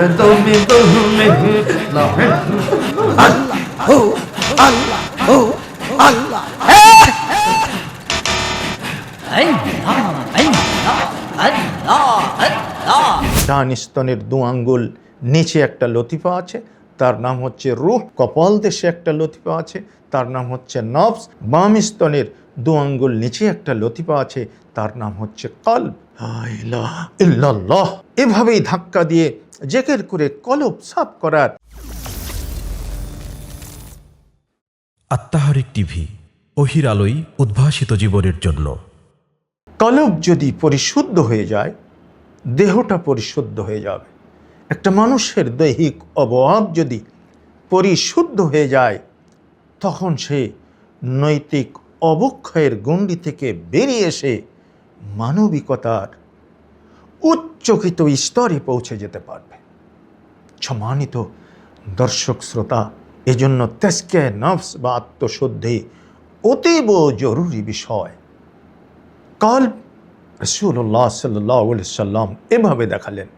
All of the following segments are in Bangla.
তুমি স্তনের দু আঙ্গুল নিচে একটা লতিফা আছে, তার নাম হচ্ছে রুহ, কপাল দেশে একটা লতিফা আছে, তার নাম হচ্ছে নবস বাম স্তনের দু আঙ্গুল নিচে একটা লতিফা আছে, তার নাম হচ্ছে ইল্লাল্লাহ। এভাবেই ধাক্কা দিয়ে জেকের করে কলব সাফ করার। আত্মাহারিক টিভি অহির আলোই উদ্ভাসিত জীবনের জন্য। কলব যদি পরিশুদ্ধ হয়ে যায় দেহটা পরিশুদ্ধ হয়ে যাবে। একটা মানুষের দৈহিক অবয়ব যদি পরিশুদ্ধ হয়ে যায় তখন সে নৈতিক অবক্ষয়ের গণ্ডি থেকে বেরিয়ে এসে মানবিকতার উচ্চকিত স্তরে পৌঁছে যেতে পারবে। সম্মানিত দর্শক শ্রোতা, এজন্য তেসকে নফস বা আত্মশুদ্ধি অতীব জরুরি বিষয়। কাল রসুল্লাহ সাল্লাহ সাল্লাম এভাবে দেখালেন।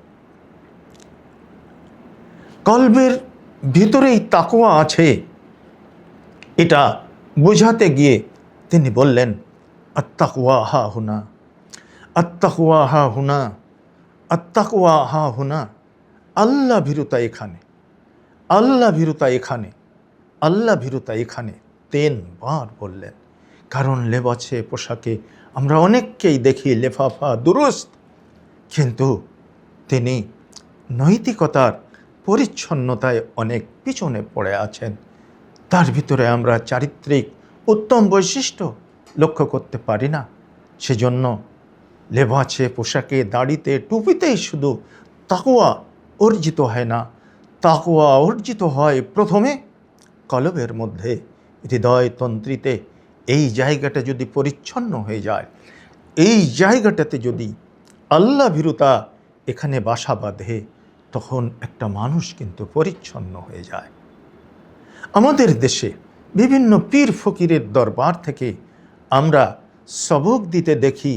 কলবের ভিতরেই তাকোয়া আছে। এটা বোঝাতে গিয়ে তিনি বললেন আত্তাকুয়া হা হুনা আত্তাকুয়া হা হুনা আত্তাকুয়া হা হুনা আল্লাহ ভীরুতা এখানে। আল্লাহ ভীরুতা এখানে। আল্লাহ ভীরুতা এখানে। তেন বার বললেন, কারণ লেবাছে পোশাকে আমরা অনেককেই দেখি লেফাফা, দুরুস্ত। কিন্তু তিনি নৈতিকতার পরিচ্ছন্নতায় অনেক পিছনে পড়ে আছেন। তার ভিতরে আমরা চারিত্রিক উত্তম বৈশিষ্ট্য লক্ষ্য করতে পারি না। সেজন্য লেবাছে পোশাকে, দাড়িতে, টুপিতেই শুধু তাকুয়া অর্জিত হয় না। তাকুয়া অর্জিত হয় প্রথমে কলবের মধ্যে। হৃদয় তন্ত্রীতে এই জায়গাটা যদি পরিচ্ছন্ন হয়ে যায়, এই জায়গাটাতে যদি আল্লাহ ভীরুতা এখানে বাসা বাঁধে, তখন একটা মানুষ কিন্তু পরিচ্ছন্ন হয়ে যায়। আমাদের দেশে বিভিন্ন পীর ফকিরের দরবার থেকে আমরা সবক দিতে দেখি,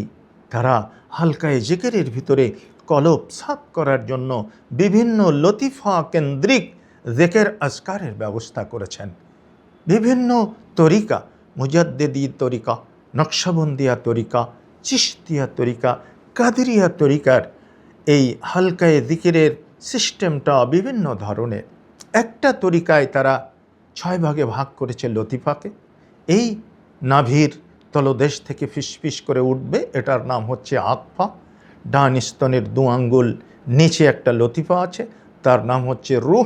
তারা হালকায় জেকেরের ভিতরে কলব সাফ করার জন্য বিভিন্ন লতিফা কেন্দ্রিক জেকের আজকারের ব্যবস্থা করেছেন। বিভিন্ন তরিকা, মুজাদ্দেদি তরিকা, নকশাবন্দিয়া তরিকা চিস্তিয়া তরিকা, কাদেরিয়া তরিকার এই হালকায় দিকিরের সিস্টেমটা বিভিন্ন ধরনের। একটা তরিকায় তারা ছয় ভাগে ভাগ করেছে লতিফাকে। এই নাভির তলদেশ থেকে ফিসফিস করে উঠবে, এটার নাম হচ্ছে আকফা ডান স্তনের দু আঙ্গুল নিচে একটা লতিফা আছে, তার নাম হচ্ছে রুহ।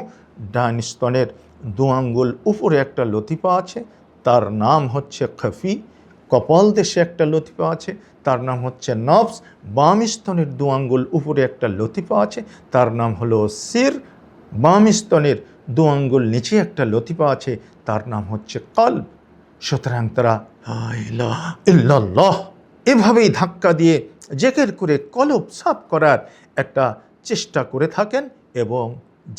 ডান স্তনের দু আঙ্গুল উপরে একটা লতিফা আছে, তার নাম হচ্ছে খফি। কপাল দেশে একটা লতিফা আছে, তার নাম হচ্ছে নবস বাম স্তনের দু আঙ্গুল উপরে একটা লতিফা আছে, তার নাম হলো সির। বাম স্তনের দু আঙ্গুল নিচে একটা লতিফা আছে, তার নাম হচ্ছে কল্ব। সুতরাং তারা ইল্লাল্লাহ। এভাবেই ধাক্কা দিয়ে জেকের করে কলব সাফ করার একটা চেষ্টা করে থাকেন এবং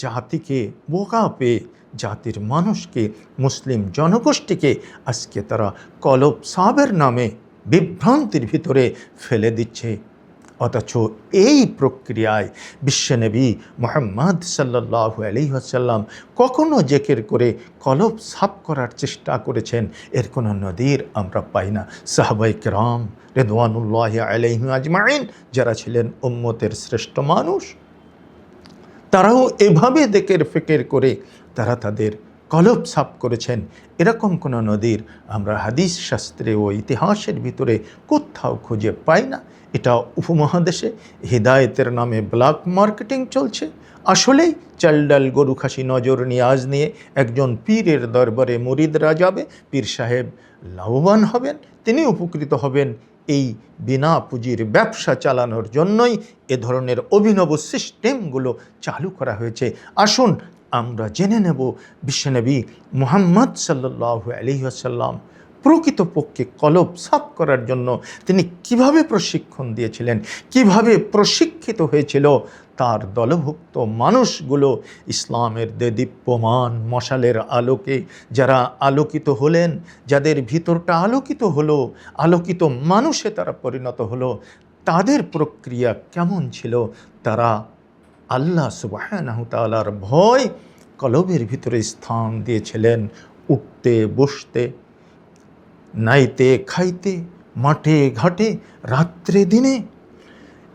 জাতিকে বোকা পেয়ে, জাতির মানুষকে, মুসলিম জনগোষ্ঠীকে আজকে তারা কলব সাবের নামে বিভ্রান্তির ভিতরে ফেলে দিচ্ছে। অথচ এই প্রক্রিয়ায় বিশ্বনবী মোহাম্মদ সাল্লাহ আলহিহাসাল্লাম কখনো জেকের করে কলব সাফ করার চেষ্টা করেছেন। এর কোনো নদীর আমরা পাই না। সাহাবাই কেরাম রেদওয়ানুল্লাহ আলহিম আজমাইন, যারা ছিলেন উম্মতের শ্রেষ্ঠ মানুষ, তারাও এভাবে দেকের ফেকের করে তারা তাদের কলব সাফ করেছেন। এরকম কোনো নদীর আমরা হাদিস শাস্ত্রে ও ইতিহাসের ভিতরে কোথাও খুঁজে পাই না। এটা উপমহাদেশে হৃদায়তের নামে ব্ল্যাক মার্কেটিং চলছে। আসলেই চাল ডাল গরু খাসি নজর নিয়াজ নিয়ে একজন পীরের দরবারে মুরিদরা যাবে পীর সাহেব লাভবান হবেন, তিনি উপকৃত হবেন এই বিনা পুঁজির ব্যবসা চালানোর জন্যই এ ধরনের অভিনব সিস্টেমগুলো চালু করা হয়েছে। আসুন আমরা জেনে নেব বিশ্বনবী মুহাম্মদ সাল্লাহ আলহিহাসাল্লাম প্রকৃতপক্ষে কলব সাফ করার জন্য তিনি কীভাবে প্রশিক্ষণ দিয়েছিলেন, কীভাবে প্রশিক্ষিত হয়েছিল, তার দলভুক্ত মানুষগুলো ইসলামের দেদীপ্যমান মশালের আলোকে যারা আলোকিত হলেন, যাদের ভিতরটা আলোকিত হলো, আলোকিত মানুষে তারা পরিণত হলো, তাদের প্রক্রিয়া কেমন ছিল, তারা আল্লাহ সুবাহ তালার ভয় কলবের ভিতরে স্থান দিয়েছিলেন উঠতে, বসতে, নাইতে, খাইতে, মাঠে, ঘাটে, রাত্রে, দিনে।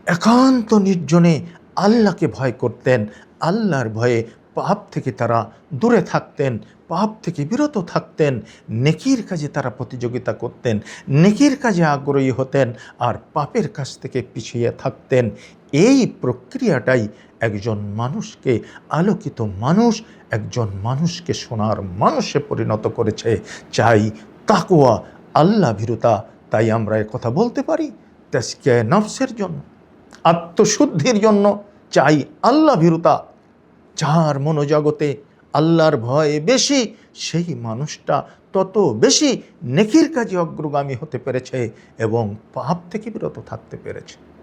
একান্ত নির্জনে আল্লাহকে ভয় করতেন। আল্লাহর ভয়ে পাপ থেকে তারা দূরে থাকতেন, পাপ থেকে বিরত থাকতেন, নেকির কাজে তারা প্রতিযোগিতা করতেন, নেকির কাজে আগ্রহী হতেন, আর পাপের কাছ থেকে পিছিয়ে থাকতেন। এই প্রক্রিয়াটাই একজন মানুষকে আলোকিত মানুষ, একজন মানুষকে সোনার মানুষে পরিণত করেছে। চাই তাকুয়া আল্লাহ ভীরুতা, তাই আমরা কথা বলতে পারি তেসকে নফসের জন্য, আত্মশুদ্ধির জন্য। চাই আল্লাহ ভীরুতা, যার মনোজগতে আল্লাহর ভয় বেশি, সেই মানুষটা তত বেশি নেকির কাজে অগ্রগামী হতে পেরেছে এবং পাপ থেকে বিরত থাকতে পেরেছে।